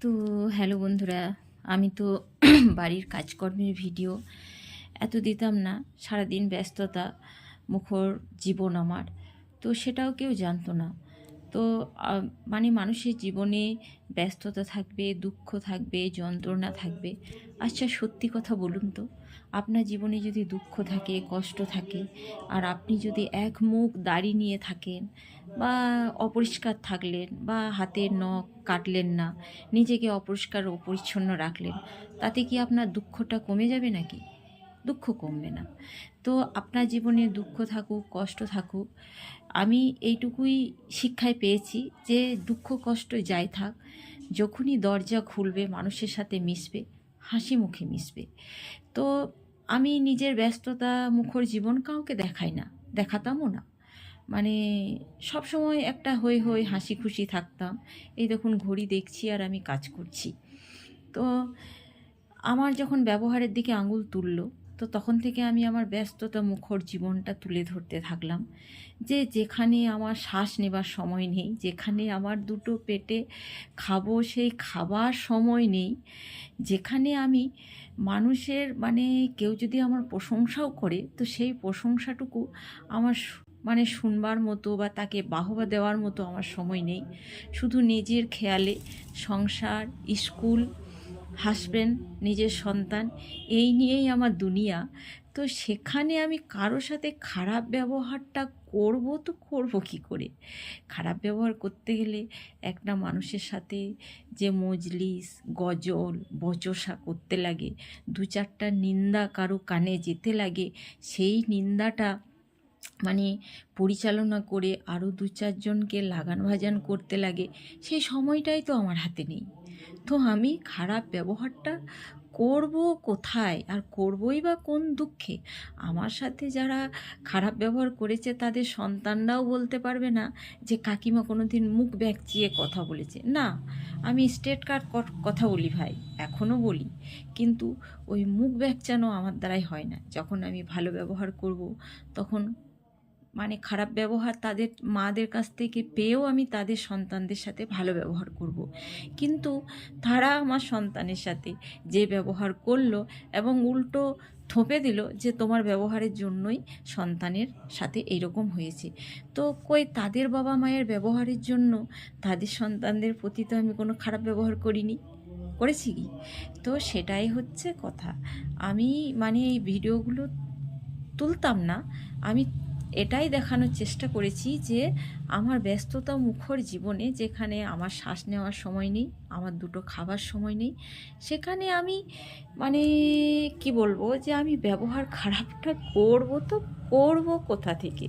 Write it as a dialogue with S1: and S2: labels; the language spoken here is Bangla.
S1: তো হ্যালো বন্ধুরা, আমি তো বাড়ির কাজকর্মের ভিডিও এত দিতাম না, সারাদিন ব্যস্ততা, মুখর জীবন আমার। তো সেটাও কেউ জানতো না। তো মানে মানুষের জীবনে ব্যস্ততা থাকবে, দুঃখ থাকবে, যন্ত্রণা থাকবে। আচ্ছা সত্যি কথা বলুন তো, আপনার জীবনে যদি দুঃখ থাকে, কষ্ট থাকে, আর আপনি যদি এক মুখ দাড়ি নিয়ে থাকেন বা অপরিষ্কার থাকলেন বা হাতের নখ কাটলেন না, নিজেকে অপরিষ্কার ও পরিচ্ছন্ন রাখলেন, তাতে কি আপনার দুঃখটা কমে যাবে নাকি? দুঃখ কমবে না। তো আপনার জীবনে দুঃখ থাকুক, কষ্ট থাকুক, আমি এইটুকুই শিক্ষায় পেয়েছি যে দুঃখ কষ্ট যাই থাক, যখনই দরজা খুলবে মানুষের সাথে মিশবে, হাসি মুখে মিশবে। তো আমি নিজের ব্যস্ততা মুখর জীবন কাউকে দেখাই না, দেখাতামও না। মানে সব সময় একটা হয়ে হই হাসি খুশি থাকতাম, এই দেখুন ঘড়ি দেখছি আর আমি কাজ করছি। তো আমার যখন ব্যবহারের দিকে আঙুল তুললো তো তখন থেকে আমি আমার ব্যস্ততা মুখর জীবনটা তুলে ধরতে থাকলাম। যে যেখানে আমার শ্বাস নেবার সময় নেই, যেখানে আমার দুটো পেটে খাব সেই খাবার সময় নেই, যেখানে আমি মানুষের মানে কেউ যদি আমার প্রশংসাও করে, তো সেই প্রশংসাটুকু আমার মানে শুনবার মতো বা তাকে বাহবা দেওয়ার মতো আমার সময় নেই। শুধু নিজের খেয়ালে সংসার, স্কুল হাসবেন্ড নিজের সন্তান, এই নিয়েই আমার দুনিয়া। তো সেখানে আমি কারোর সাথে খারাপ ব্যবহারটা করব তো করব কি করে? খারাপ ব্যবহার করতে গেলে একটা মানুষের সাথে যে মজলিস, গজল, বচসা করতে লাগে, দু চারটা নিন্দা কারও কানে যেতে লাগে, সেই নিন্দাটা মানে পরিচালনা করে আরও দু চারজনকে লাগান ভাজান করতে লাগে, সেই সময়টাই তো আমার হাতে নেই। তো আমি খারাপ ব্যবহারটা করব কোথায়? আর করবই বা কোন দুঃখে? আমার সাথে যারা খারাপ ব্যবহার করেছে, তাদের সন্তানরাও বলতে পারবে না যে, কাকিমা কোনো দিন মুখ ব্যাকচিয়ে কথা বলেছে। না, আমি স্টেট কার্ড কথা বলি ভাই এখনও বলি। কিন্তু ওই মুখ ব্যাকচানো আমার দ্বারাই হয় না। যখন আমি ভালো ব্যবহার করব, তখন মানে খারাপ ব্যবহার তাদের মাদের কাছ থেকে পেয়েও আমি তাদের সন্তানদের সাথে ভালো ব্যবহার করব। কিন্তু তারা আমার সন্তানের সাথে যে ব্যবহার করল এবং উল্টো থোপে দিল যে তোমার ব্যবহারের জন্যই সন্তানের সাথে এইরকম হয়েছে। তো কই তাদের বাবা মায়ের ব্যবহারের জন্য তাদের সন্তানদের প্রতি তো আমি কোনো খারাপ ব্যবহার করিনি। করেছি কি? তো সেটাই হচ্ছে কথা। আমি মানে এই ভিডিওগুলো তুলতাম না। আমি এটাই দেখানোর চেষ্টা করেছি যে আমার ব্যস্ততা মুখর জীবনে যেখানে আমার শ্বাস নেওয়ার সময় নেই, আমার দুটো খাবার সময় নেই, সেখানে আমি মানে কি বলব যে আমি ব্যবহার খারাপটা করব তো করব কোথা থেকে?